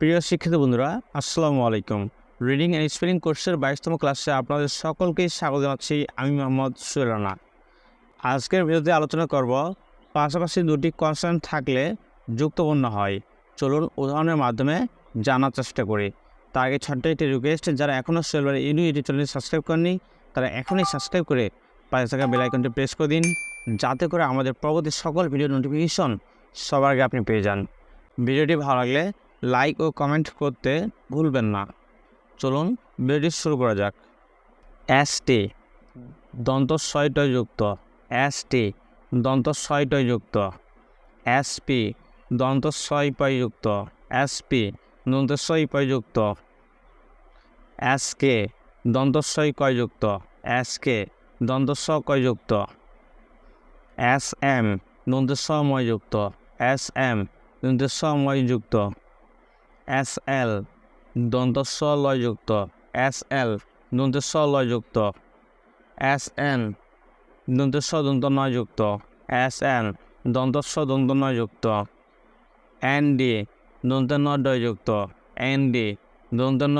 প্রিয় শিক্ষিত বন্ধুরা, আসসালামু আলাইকুম। রিডিং অ্যান্ড স্পেলিং কোর্সের বাইশতম ক্লাসে আপনাদের সকলকেই স্বাগত জানাচ্ছি, আমি মোহাম্মদ সুরানা আজকের ভিডিওতে আলোচনা করব, পাশাপাশি দুটি কনসার্ন থাকলে যুক্তপূর্ণ হয়। চলুন উদাহরণের মাধ্যমে জানার চেষ্টা করি। তার আগে ছোট্ট একটি রিকোয়েস্ট যারা এখনও সেলবার ইউনি ইউটিউব চ্যানেল সাবস্ক্রাইব করেনি তারা এখনই সাবস্ক্রাইব করে পাশে থাকা বেল আইকনটি প্রেস করে দিন, যাতে করে আমাদের পরবর্তী সকল ভিডিও নোটিফিকেশন সবার আগে আপনি পেয়ে যান। ভিডিওটি ভালো লাগলে লাইক ও কমেন্ট করতে ভুলবেন না। চলুন ভিডিওটি শুরু করা যাক। এস টি দন্ত ছয়টযুক্ত এস টি দন্ত ছয়টযুক্ত এস পি দন্ত ছয় পয়যুক্ত এস পি দন্ত ছয় পয়যুক্ত এস কে দন্ত ছয় কয়যুক্ত এস কে দন্ত কয়যুক্ত এস এম দন্ত সময়যুক্ত এস এম দন্ত সময়যুক্ত এস এল দন্ত স লয়যুক্ত এস এল দন্ত স লয়যুক্ত এস এন দন্ত স দন্ত নয়যুক্ত এস এন দন্ত স দন্ত এন ডি দন্ত ন এন ডি দন্ত ন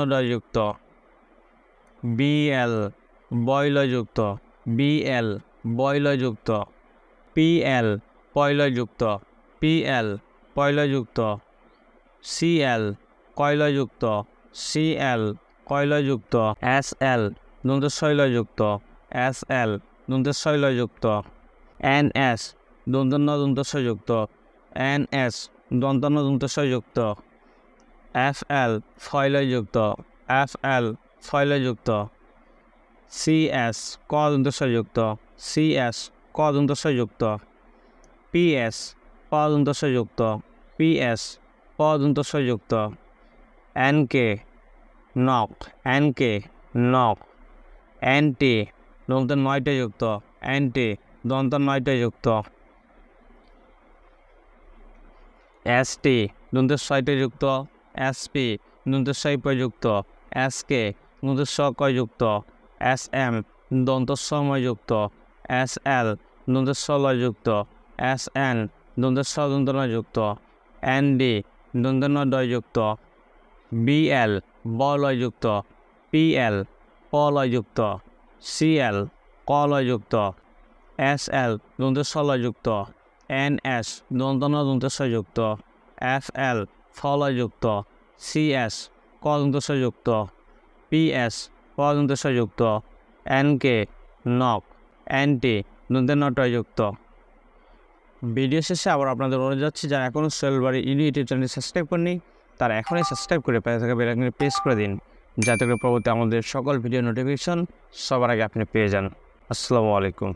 বি এল বয়লযুক্ত বি এল বয়লযুক্ত পি এল পয়লযুক্ত পি এল পয়লযুক্ত সি এল কয়লযুক্ত সি এল কয়লযুক্ত এস এল দন্তশৈলযুক্ত এস এল দন্তশৈলযুক্ত এন এস দন্তন্য দন্তশযুক্ত এন এস দন্তন্য দন্তশযুক্ত এফ এল ফয়লযুক্ত এফ এল ফয়লযুক্ত সি এস ক দন্তশযুক্ত সি এস ক দন্তশযুক্ত পি এস প দন্তশযুক্ত পি এস পদন্ত সংযুক্ত এন কে নক এন কে নক এন টি দন্ত নয়টা যুক্ত এন টি দন্ত নয়টা যুক্ত। এস টি দন্ত ছয়টা যুক্ত এস পি দন্ত ছয় প্রযুক্ত এস কে দন্ত স কয়যুক্ত এস এম দন্ত সময়যুক্ত এস এল দন্ত ষোলযুক্ত এস এন দন্ত যুক্ত এন ডি দন্তন্য ডয়যুক্ত বি এল বলয়যুক্ত পি এল পলয়যুক্ত সি এল কলয়যুক্ত এস এল দন্ত ষোলযুক্ত এন এস দন্তস্বযুক্ত এফ এল ফলযুক্ত সি এস কদন্তস্বযুক্ত পি এস পদন্তস্বযুক্ত এন কে নক এন টি দন্তনটযুক্ত ভিডিও শেষে আবার আপনাদের অনুরোধ যাচ্ছে যারা এখনও সেলবারি ইউটিউব চ্যানেল সাবস্ক্রাইব করেনি তারা এখনই সাবস্ক্রাইব করে পাশে থাকা বেলাইকনে প্রেস করে দিন, যাতে করে পরবর্তী আমাদের সকল ভিডিও নোটিফিকেশন সবার আগে আপনি পেয়ে যান। আসসালামু আলাইকুম।